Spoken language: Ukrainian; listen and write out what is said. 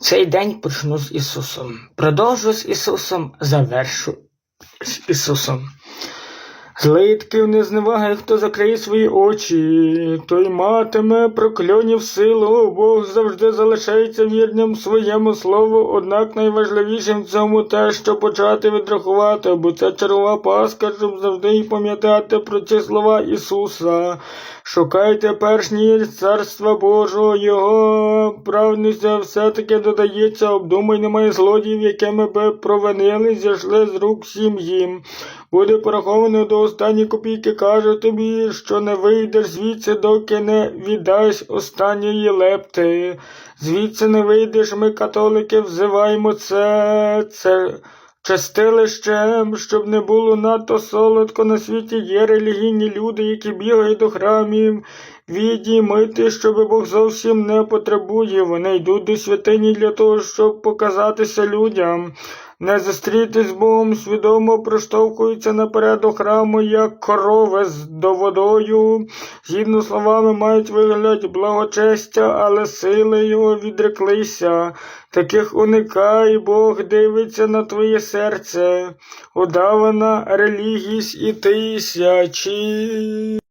Цей день почну з Ісусом. Продовжу з Ісусом, завершу з Ісусом. Злитків не зневагай, хто закриє свої очі, той матиме прокльонів силу, Бог завжди залишається вірним своєму слову, однак найважливішим в цьому те, що почати відрахувати, бо це чергова паска, щоб завжди й пам'ятати про ці слова Ісуса. Шукайте перш ніж царства Божого, Його правність все-таки додається, обдумай, немає злодіїв, якими би провинили, зійшли з рук всім їм. Буде пораховано до останньої копійки, кажу тобі, що не вийдеш звідси, доки не віддасть останньої лепти. Звідси не вийдеш, ми, католики, взиваємо це, це чистилищем, щоб не було надто солодко на світі. Є релігійні люди, які бігають до храмів, відіймити, щоб Бог зовсім не потребує. Вони йдуть до святині для того, щоб показатися людям. Не зустрітись з Богом, свідомо проштовхуються наперед до храму, як корови з до водою. Згідно словами, мають вигляд благочестя, але сили його відреклися. Таких уникай, Бог дивиться на твоє серце. Удавана релігість і тисячі.